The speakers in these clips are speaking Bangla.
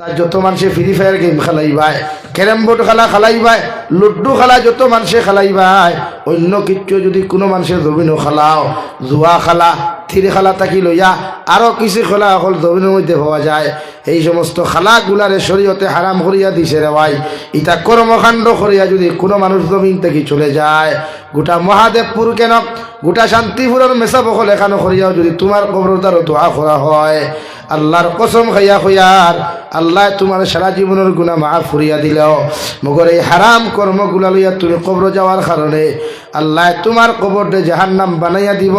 তার যত মানুষে ফ্রি ফায়ার গেম খেলাইবাই ক্যারাম বোর্ড খেলা খেলাইবাই লুড্ডু খেলা যত মানুষে খেলাইবাই অন্য কিছু যদি কোনো মানুষের জমিনও খেলাও, জুয়া খেলা, থির খেলা থাকি লইয়া আরও কিছু খেলা অকল জমিনের মধ্যে পাওয়া যায়। এই সমস্ত খেলাগুলারে শরীয়তে হারাম করিয়া দিছে রে ভাই। ইটা কর্মকাণ্ড করিয়া যদি কোনো মানুষ জমিন থেকে চলে যায়, গোটা মহাদেবপুর কেন গোটা শান্তিপুরের মেসা বকল এখানে করিয়াও যদি তোমার কবরতারও দোয়া করা হয় আল্লাহর কসম খাইয়া হইয়ার আল্লাহ তোমার সারা জীবনের গুণা মাফ ফুরিয়া দিলেও, মগর এই হারাম কর্মগুলা লইয়া তুমি কবর যাওয়ার কারণে আল্লাহ তোমার কবরটা জাহান্নাম বানাইয়া দিব।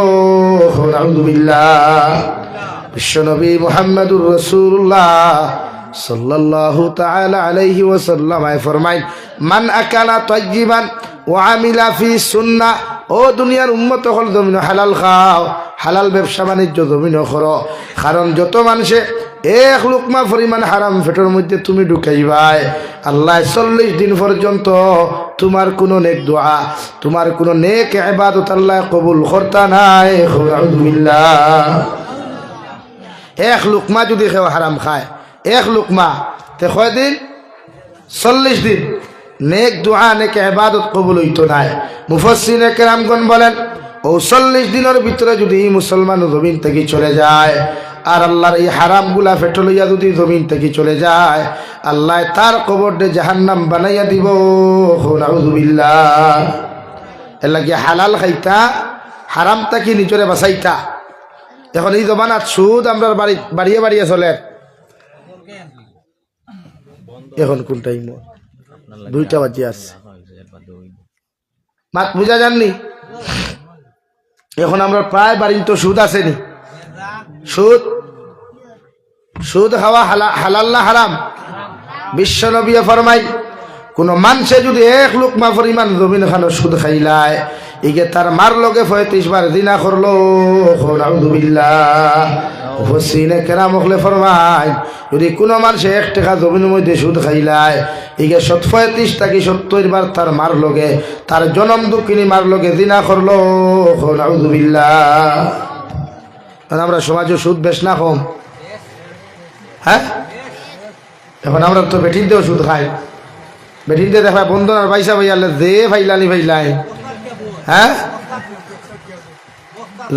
বিশ্বনবী মোহাম্মদুর রসুল্লাহ সাল্লাল্লাহু তাআলা আলাইহি ওয়াসাল্লাম আয় ফরমাইন, মান আকালা তাইয়িবান ওয়া আমিলা ফি সুন্নাহ ও দুনিয়ার উম্মত হল জমিন হালাল খাও, হালাল ব্যবসা বাণিজ্য জমিন করো কারণ যত মানুষে এক লুকমা পরিমাণ হারাম ফেটোর মধ্যে তুমি ঢুকাইবাই। আল্লাহ চল্লিশ দিন পর্যন্ত তোমার কোনো নেক দোয়া, তোমার কোনো নেক এবাদত আল্লাহ কবুল করতা নাই। এক লুকমা যদি কেউ হারাম খায়, এক লুকমা, তে কয়দিন চল্লিশ দিন। নেক দোয়া, নেক এবাদত কবুল হইতো নাই। মুফসিন কেরামগণ বলেন, ও চল্লিশ দিনের ভিতরে যদি মুসলমান জমিন থেকে চলে যায় আর আল্লাহর এই হারামগুলা ফেটো লইয়া যদি জমিন থেকে চলে যায়, আল্লাহ তার কবরডে জাহান্নাম বানাইয়া দিব। নাউজুবিল্লাহ এর লাগে হালাল খাইতা, হারাম তাকি নিজরে বাঁচাইতা। এখন এই জমানাত সুদ আমরা বাড়ি, বাড়িয়ে বাড়িয়ে চলে। এখন কোন টাইম দুইটা বাজি আছে। মাত বুঝা যাননি? এখন আমরা প্রায় বাড়ির তো সুদ আসেনি। সুদ সুদ খাওয়া হালা হালাল না হারাম? বিশ্ব নবী ফরমাই, কোন মানুষে যদি এক লোকমা পরিমাণ জমিন খানো সুদ খাইলায় ইগে তার মার লগে পঁয়ত্রিশ বার দিনা করল হুসিনে কেরাম হলে ফরমাই, যদি কোনো মানুষে এক টাকা জমিনের মধ্যে সুদ খাইলায় ইগে সত পঁয়ত্রিশ থাকি সত্তর বার তার মার লগে, তার জনম দুঃখিনী মার লগে দিনা করল নাউজুবিল্লাহ আমরা সমাজে সুদ বেশ না কম। হ্যাঁ? এখন আমরা তো বেঠিন দিয়েও সুদ খাই। বেঠিন দিয়ে দেখা বন্ধনার পয়সা ভাইয়ালে দে ভাইলানি ভাইলাই হ্যাঁ?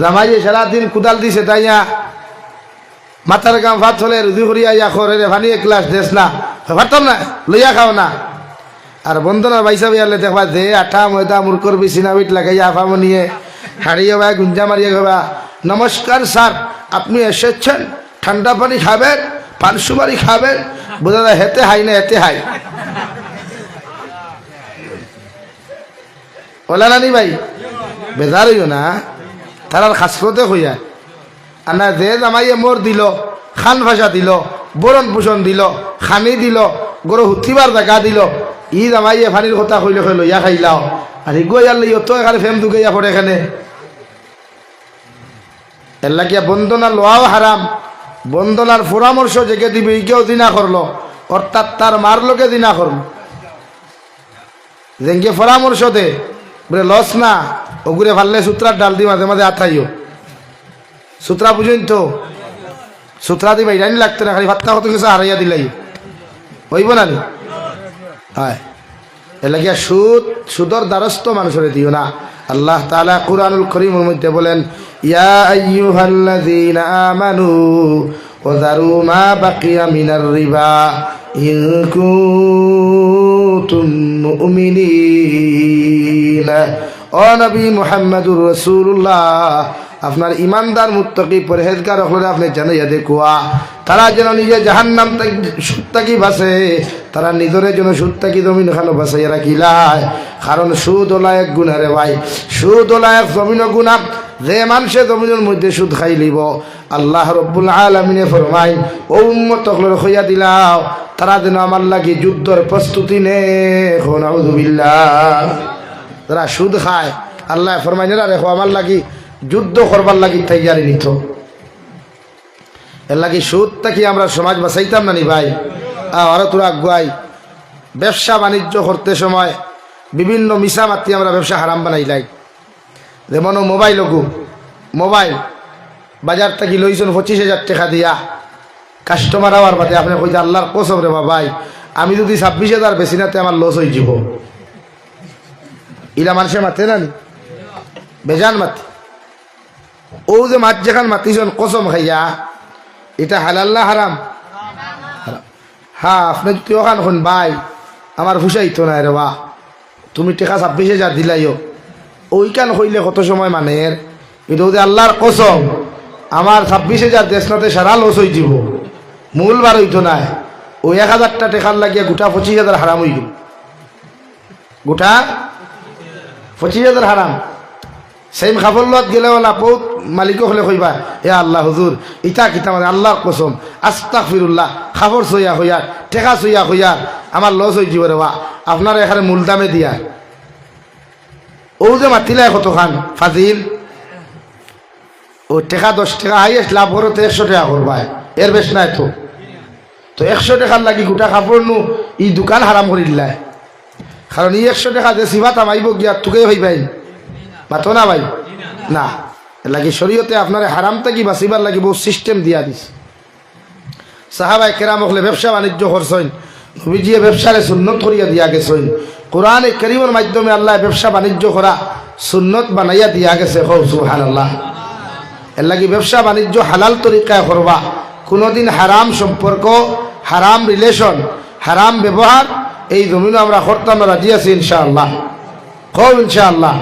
জামাই সারাদিন কুদাল দিছে তাইয়া মাথার গাম ভাত হলে রুদি করিয়া ইয়া করে রে ভানি এক গ্লাস দেশ না। ভাবতাম না, লইয়া খাও না। আর বন্ধনার পয়সা ভাইয়ালে দেখবা দে আঠা ময়দা মুরকর বিছিনা বিট লাগাইয়া আফামো নিয়ে হারিয়ে ভাই গুঞ্জা মারিয়ে খাবা নমস্কার স্যার আপনি এসেছেন। ঠান্ডা পানি খাবেন। পান সুপারি খাবেন, বোঝা যায় হেতে হাই না হেতে হাই। ওলা নানি ভাই, বেজার হইও না তারার খাসরতে হইয়া। আর না যে জামাইয়ে মোর দিল, খান ভাষা দিল, বরণ পোষণ দিল, খানি দিল, গরু হুথিবার জাগা দিল, ই জামাইয়ে ফানির কথা কইলে কইল, ইয়া খাইলাও। আর ই ইয়ার লই তো এখানে ফেম দুগাইয়া পড়ে এখানে। এর লাগিয়া বন্দনা লোয়াও হারাম বন্দনার পরামর্শ জেগে দিবে ইকেও দিনা করল। অর্থাৎ তার মার লোকে দিনা করল। যেঙ্গে পরামর্শ দে। বলে, লস না ওগুরে ফাললে সূত্রার ডাল দি মাঝে মাঝে আথাইও। সূত্রা বুঝুন তো, সূত্রা দিবে ইরানি লাগতো না, খালি ভাতটা কত কিছু হারাইয়া দিলাই। হইব না হয়। এর সুদ, সুদর দ্বারস্থ মানুষের দিও না। আল্লাহ তালা কুরআনুল করিমের মধ্যে বলেন, ইয়া আইয়ুহাল্লাযীনা আমানু ওযারু মা বাকিয়া মিনার রিবা ইন কুনতুম মুমিনিন। ও নবী মুহাম্মদুর রাসূলুল্লাহ আপনার ইমানদার মুত্তকি পরহেজগার হলে আপনি জানাইয়া দেখুয়া তারা যেন নিজে জাহান্নাম সুত্তাকি বাসে, তারা নিজের জন্য সুত্তাকি জমিন খানো বাসাইয়া রাখিলায় কারণ সুদ ওলা এক গুণা রে ভাই সুদ ওলা এক জমিন গুণা। যে মানুষে জমিনের মধ্যে সুদ খাই লিব, আল্লাহ রব্বুল আলমিনে ফরমাই ও উম্মত হইয়া দিলাও, তারা যেন আমার লাগি যুদ্ধর প্রস্তুতি নে যারা সুদ খায়, আল্লাহ ফরমাই না রেখো আমার লাগি যুদ্ধ করবার লাগি তৈয়ারি নিত। এর লাগি সুদটা কি আমরা সমাজ বাঁচাইতাম না নি ভাই। আরও তোরা আগুয়াই। ব্যবসা বাণিজ্য করতে সময় বিভিন্ন মিশা মাতি আমরা ব্যবসা হারাম বানাইলাই যেমন মোবাইল গু মোবাইল বাজার থেকে লইছেন পঁচিশ হাজার টাকা দিয়া। কাস্টমার আওয়ার বাদে আপনি কইতে আল্লাহর কসম রে বাবাই আমি যদি ছাব্বিশ হাজার বেশি নাতে আমার লস হয়ে যাব। ইলা মানুষের মাতে না নি? বেজান মাতি। ও যে মাছ যেখান মাতিছেন কসম খাইয়া, এটা হালাল না হারাম। হ্যাঁ আপনি যদি ওখান শুন ভাই, আমার হুসাইতো না রে বা। তুমি টেকা ছাব্বিশ হাজার দিলাইও। ওইখান হইলে কত সময় মানে এটা যদি আল্লাহর কসম। আমার ছাব্বিশ হাজার দেশনাতে সারা লস হয়ে যাব। মূল বার হইতো নাই। ওই এক হাজারটা টেকার লাগিয়া গোটা পঁচিশ হাজার হারাম গেল গোটা পঁচিশ হাজার হারাম। খাবার লত গেলে ওলা বহুত মালিকও হলে কইবা এ আল্লাহ হুজুর ইটা কিতা মানে আল্লাহর কসম আস্তাক ফিরুল্লাহ খাবার সইয়া হইয়া টেকা সইয়া হইয়া আমার লস হয়ে রে বা আপনার এখানে মূল দামে দিয়া ও যে মাতিলাই কতখান ফাজিল ও টেকা দশ টাকা হাইয়েস্ট লাভ করো তো একশো টাকা করবাই এর বেশ নাই তো তো একশো টাকার লাগি গোটা কাপড় নু ই দোকান হারাম করি দিলাই কারণ ই একশো টাকা যে সিভা তামাইব গিয়া তোকে হই ভাই মাতো না ভাই? না। লাগি শরীয়তে আপনার হারাম থাকি বাঁচিবার লাগি বহু সিস্টেম দিয়া দিস সাহাবাই কেরাম হলে ব্যবসা বাণিজ্য করছেন, নবীজিয়ে ব্যবসারে সুন্নত করিয়া দিয়া গেছেন। কোরআনে করিমের মাধ্যমে আল্লাহ ব্যবসা বাণিজ্য করা সুন্নত বানাইয়া দিয়া গেছে। হৌ সুহান আল্লাহ এর লাগি ব্যবসা বাণিজ্য হালাল তরিকায় করবা। কোনোদিন হারাম সম্পর্ক, হারাম রিলেশন হারাম ব্যবহার, এই জমিনও আমরা করতাম রাজি আছি ইনশাআল্লাহ। খুব ইনশাআল্লাহ।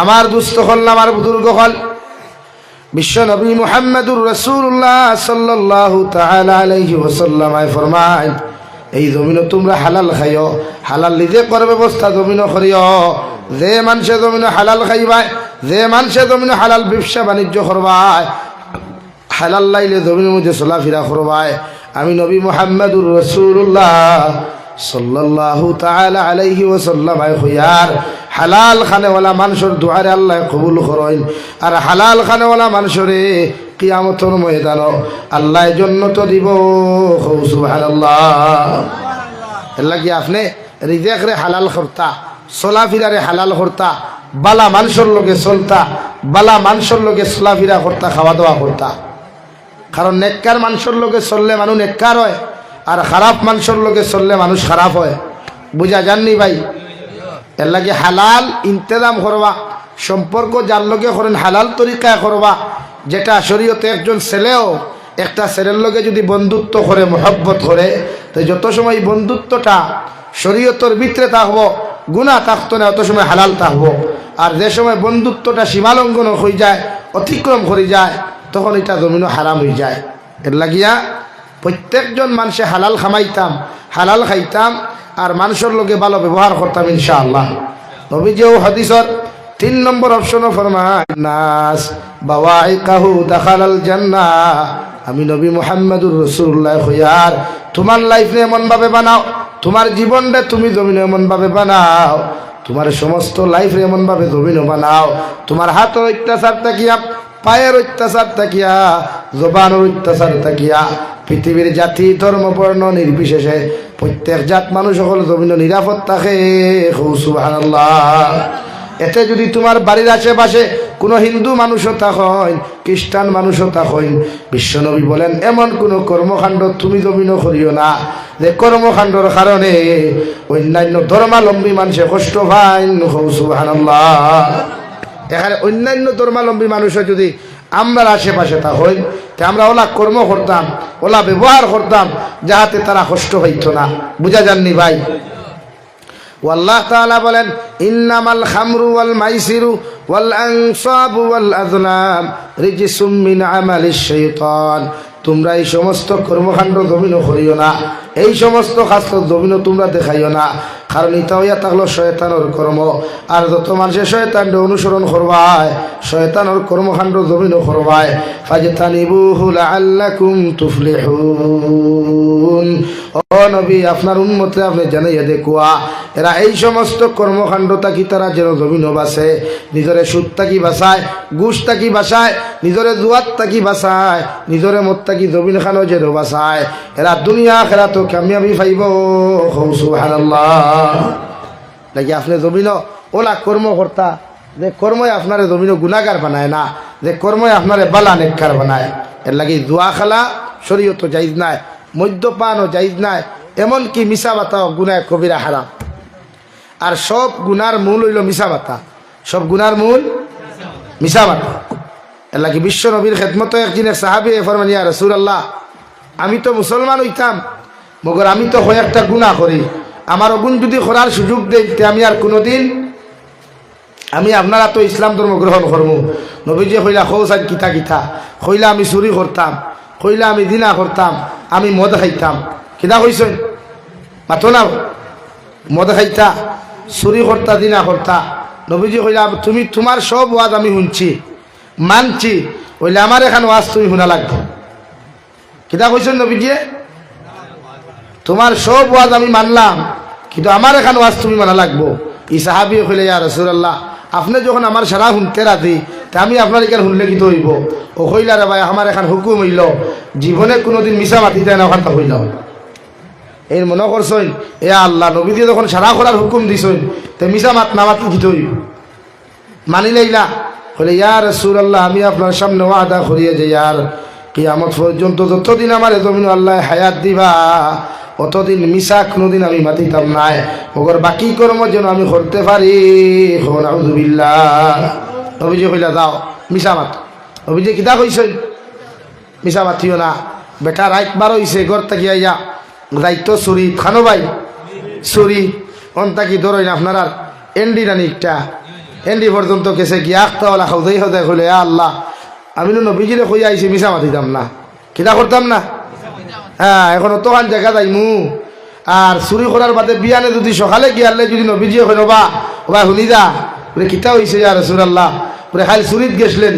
আমার দুস্থ হল আমার বুজুর্গ হল। বিশ্ব নবী মুহাম্মদুর রসুল্লাহ সাল্লাল্লাহু তাআলা আলাইহি ওয়াসাল্লাম ফরমায়, এই জমিন তোমরা হালাল খাইও, হালাল নিজে করার ব্যবস্থা জমিন করিও। যে মানুষে জমিন হালাল খাইবাই যে মানুষে জমিন হালাল ব্যবসা বাণিজ্য করবায়, হালাল লাইলে জমিনের মধ্যে চলাফেরা করবায়। আমি নবী মোহাম্মদুর রসুল্লাহ সাল্লাল্লাহু তাআলা আলাইহি ওয়াসাল্লাম আই খুয়ার হালাল খানেওয়ালা মানুষের দুয়ারে আল্লাহ কবুল করেন। আর হালাল খানেওয়ালা মানুষরে কিয়ামতর ময়দান আল্লাহ জন্য তো দিব লাগি আপনি রিজেক রে হালাল করতা, চলাফিরারে হালাল করতা, বালা মানুষের লগে চলতা, বালা মানুষের লগে চলাফিরা করতা খাওয়া দাওয়া করতা। কারণ নেককার মানুষের লগে চললে মানুষ নেককার হয়, আর খারাপ মানুষের লগে চললে মানুষ খারাপ হয়। বুঝা জাননি ভাই? এর লাগে হালাল ইন্তেজাম করবা, সম্পর্ক যার লগে করেন, হালাল তরিকায় করবা। যেটা শরীয়তে একজন ছেলেও, একটা ছেলের লগে যদি বন্ধুত্ব করে, মহব্বত করে, তো যত সময় বন্ধুত্বটা শরীয়তর ভিতরে থাকব গুণা থাকতো না, অত সময় হালাল থাকব। আর যে সময় বন্ধুত্বটা সীমালঙ্ঘন হয়ে যায়, অতিক্রম করে যায়, তখন এটা জমিনও হারাম হয়ে যায়। এর লাগিয়া প্রত্যেকজন মানুষে হালাল খামাইতাম, হালাল খাইতাম আর মানুষের লোকে ভালো ব্যবহার করতাম, ইনশাআল্লাহ। নবীজিও হাদিসর তিন নম্বর অপশনও বাবাই কাহু দাখালাল আমি নবী মোহাম্মদুর রসুল্লাহ হইয়ার তোমার লাইফ এমন ভাবে বানাও, তোমার জীবনটা তুমি জমিন এমন ভাবে বানাও, তোমার সমস্ত লাইফ এমন ভাবে জমিন বানাও, তোমার হাতের অত্যাচার তাকিয়া পায়ের অত্যাচার তাকিয়া জবানের অত্যাচার তাকিয়া পৃথিবীর জাতি, ধর্ম, বর্ণ নির্বিশেষে প্রত্যেক জাত মানুষ সকল জমিন নিরাপদ থাকে। এতে যদি তোমার বাড়ির আশেপাশে কোনো হিন্দু মানুষও থাকেন খ্রিস্টান মানুষও থাকেন বিশ্বনবী বলেন, এমন কোনো কর্মকাণ্ড তুমি জমিন করিও না। যে কর্মকাণ্ডর কারণে অন্যান্য ধর্মালম্বী মানুষে কষ্ট পাইন সুবহানাল্লাহ। এখানে অন্যান্য ধর্মালম্বী মানুষও যদি আমরা আশেপাশে তা হই তে আমরা ওলা কর্ম করতাম, ওলা ব্যবহার করতাম, যাহাতে তারা কষ্ট হইত না। বুঝা যাননি ভাই? আল্লাহ তাআলা বলেন, ইন্নামাল খামরু ওয়াল মাইসিরু ওয়াল আনসাব ওয়াল আযলাম রিজসুম তোমরা এই সমস্ত কর্মকাণ্ড দমিনও করিও না। এই সমস্ত কাজ দমিনও তোমরা দেখাইও না। কারণ ইতা হইয়া থাকল শয়তানোর কর্ম আর যত মানুষের শয়তানটা অনুসরণ করবায় শয়তানোর কর্মকাণ্ড জমিনও করবায় ও নবী আপনার উন্মতে আপনি জানাইয়া দেখুয়া এরা এই সমস্ত কর্মকাণ্ড থাকি তারা যেন জমিন বাসে নিজরে সুদ থাকি বাসায় গুস থাকি বাসায় নিজরে জুয়াত থাকি বাসায় নিজরে মত থাকি জমিন খানো যেন বাসায় এরা দুনিয়া খেলা তো কামিয়াবি পাইব সুবহানাল্লাহ। নাকি আপনি জমিন ওলা কর্ম কর্তা যে কর্মই আপনার জমিন গুণাগার বানায় না, যে কর্মই আপনারে বালা নেককার বানায়। এর লাগি জুয়া খেলা শরীয়ত জাইজ নাই মদ্যপানও জাইজ নাই, এমনকি মিশা বাতাও গুনায় কবিরা হারাম আর সব গুনার মূল হইল মিশা বাতা। সব গুনার মূল মিশা বাতা। এলা কি বিশ্ব নবীর খেদমতো একদিন এক সাহাবি ফরমানিয়া রসুল আল্লাহ আমি তো মুসলমান হইতাম মগর আমি তো হয় একটা গুণা করি। আমার অগুণ যদি করার সুযোগ তে আমি আর কোনোদিন আমি আপনারা তো ইসলাম ধর্ম গ্রহণ করব নবীজি কইলা খৌসাদ কিতা কিতা কইলা, আমি চুরি করতাম। কইলা, আমি দিনা করতাম। আমি মদ খাইতাম। কিতা কইছেন মাথো না। মদ খাইতা, চুরি করতা দিনা করতা নবীজি কইলা, তুমি, তোমার সব ওয়াজ আমি শুনছি, মানছি। কইলে আমার এখান ওয়াজ তুমি শুনা লাগবে। কিতা কইছেন নবীজিয়ে? তোমার সব ওয়াজ আমি মানলাম, কিন্তু আমার এখান ওয়াজ তুমি মানা লাগবো। ই সাহাবি কইলে, ইয়া রসুল্লাহ আপনি যখন আমার সারা শুনতে রাতি তা আমি আপনার এখানে শুনলে কি হইব? ও কইলা, রে ভাই, আমার এখান হুকুম হইল, জীবনে কোনোদিন মিশা মাতি দেয় না ওখানটা হইল। এই মনে করছইন এ আল্লাহ নবী দিয়ে যখন সারা করার হুকুম দিছইন তে মিশা মাত না মাতি কি হইব? মানি লাইলা বলে ইয়ার সুরাল্লাহ আমি আপনার সামনে ওয়াদা করিয়ে যে, ইয়ার কিয়ামত পর্যন্ত যতদিন আমার জমিন আল্লাহ হায়াত দিবা অতদিন মিশা কোনোদিন আমি মাতিতাম নাই। ওগর বাকি কর্ম যেন আমি করতে পারি নবীজি কইলা, যাও মিশা মাত। নবীজি কিতা কইছেন মিশা মাতিও না। বেটা রাইত বার হইছে ঘর থাকি আইয়া। দায়িত্ব চুরি খানো ভাই? চুরি অন তাকি ধরেন আপনার আর এন্ডি রানি একটা এন্ডি পর্যন্ত কেসে গিয়ে আখতাওয়ালা খাওয়াই হদায় হলে আল্লাহ। আমি নবীজিরে কই আইছি মিশা মাতিতাম না। কিতা করতাম না? হ্যাঁ এখন অতখান জায়গা যাইমু। আর চুরি করার বাদে বিয়ানে যদি সকালে গিয়ালে যদি নবীজি হয়, নবা, ওবা শুনি যা। বলে কিতা হয়েছে আর রসুর আল্লাহ বলে খালি চুরিত গেছলেন।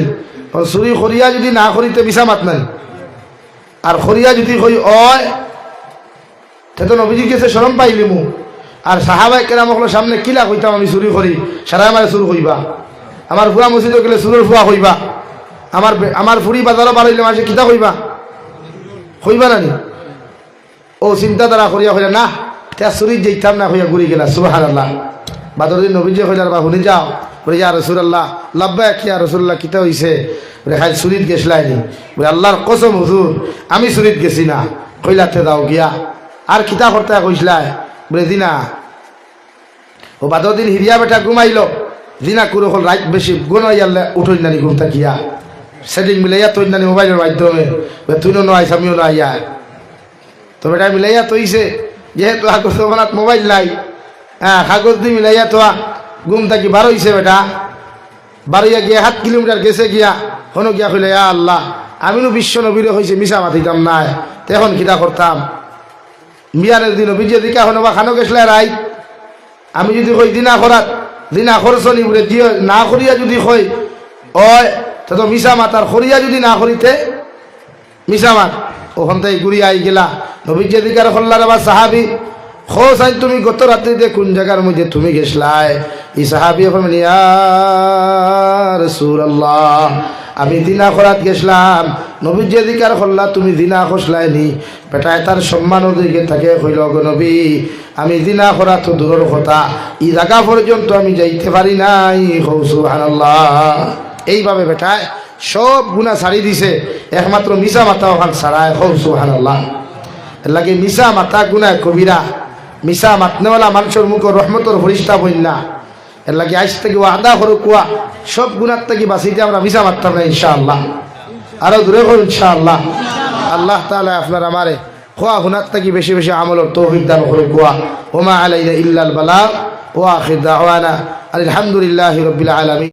চুরি করিয়া যদি না করিতে মিশা মাত নাই। আর খরিয়া যদি কই অয় নবীজি গেছে সরম পাইলি মু। আর সাহাবাই কেরাম হলো সামনে কিলা কইতাম আমি চুরি করি? সারা আমার চুর কইবা। আমার ফুয়া মসজিদে গেলে চুরের ফুয়া কইবা। আমার আমার ফুরি বাজারও বাড়াইলে মাসে কিতা কইবা? কইবা নানি? ও চিন্তাধারা করিয়া কইলা না তে চুরি যেতাম না হইয়া ঘুরি গেলা সুবাহ আল্লাহ বাদর দিন নবীজি কইলার বা, শুনি যাও। বলে ইয়া রসুল্লাহ লাব্বা কি ইয়া রসুল্লাহ কিতা হইছে? বলে খাই চুরিত গেছলাইনি। বলে আল্লাহর কসম, হুজুর, আমি চুরিত গেছি না। কইলাতে দাও গিয়া। আর কিতা করতে কইসলাই বলে দিনা ও বাদ দিন হিরিয়া বেটা ঘুমাইল। দিনা কুরো হল রাত বেশি গুনাইয়ালে উঠই নানি ঘুম থাকিয়া সেটিং মিলাইয়া তৈরি নানি মোবাইলের মাধ্যমে। তুইও নয় আমিও নয় তো বেটা মিলাইয়া তৈছে যেহেতু আগর তোমার মোবাইল নাই। হ্যাঁ কাগজ দিয়ে মিলাইয়া তো গুম থাকি বারো হইছে বেটা। বারোইয়া গিয়া, সাত কিলোমিটার গেছে গিয়া, হনো গিয়া কইলে ইয়া আল্লাহ আমিও বিশ্ব নবীরে হয়েছে মিশা মাতিতাম নাই। তখন কিতা করতাম বিয়ানের দিন বিজে দিকা হনো বা খানো গেছলে রাই আমি যদি কই, দিনা করাত দিনা খরচনি বলে দিয়ে না করিয়া যদি কই ওই তো মিশা মাতার করিয়া যদি না করিতে মিশা মাত। ওখান থেকে ঘুরি আই গেলা। নবীর দিকার হল্লার বা সাহাবি, খো সাই তুমি গত রাত্রিতে কোন জায়গার মধ্যে তুমি গেছলাই এই সাহাবি আল্লাহ আমি দিনা খরাত গেছিলাম। নবীর যে দিকার হল্লা, তুমি দিনা খসলাই নি বেটায় তার সম্মানও দিকে থাকে হইল গো নবী, আমি দিনা খরা তো দূরের কথা। ই জায়গা পর্যন্ত আমি যাইতে পারি নাই হৌ সুবহানাল্লাহ। এইভাবে বেটায় সব গুণা ছাড়ি দিছে। একমাত্র মিশা মাথা ওখান ছাড়ায় হৌ সুবহানাল্লাহ। এর লাগে মিশা মাথা গুনায় কবিরা মিশা মাতনেওয়ালা মানুষের মুখ রহমতর ফরিস্তা বন্যা এর লাগে আইস থেকে আদা করো কুয়া, সব গুণার থেকে বাঁচিতে আমরা মিশা মারতাম না ইনশাআল্লাহ। আরও দূরে করুন ইনশাআল্লাহ। আল্লাহ তাআলা আপনার আমারে খোয়া গুণার থেকে বেশি বেশি আমলের তৌফিক দান করো কুয়া। ওমা আলাইনা ইল্লাল বালা ওয়া আখির দাওয়ানা, আলহামদুলিল্লাহি রাব্বিল আলামিন।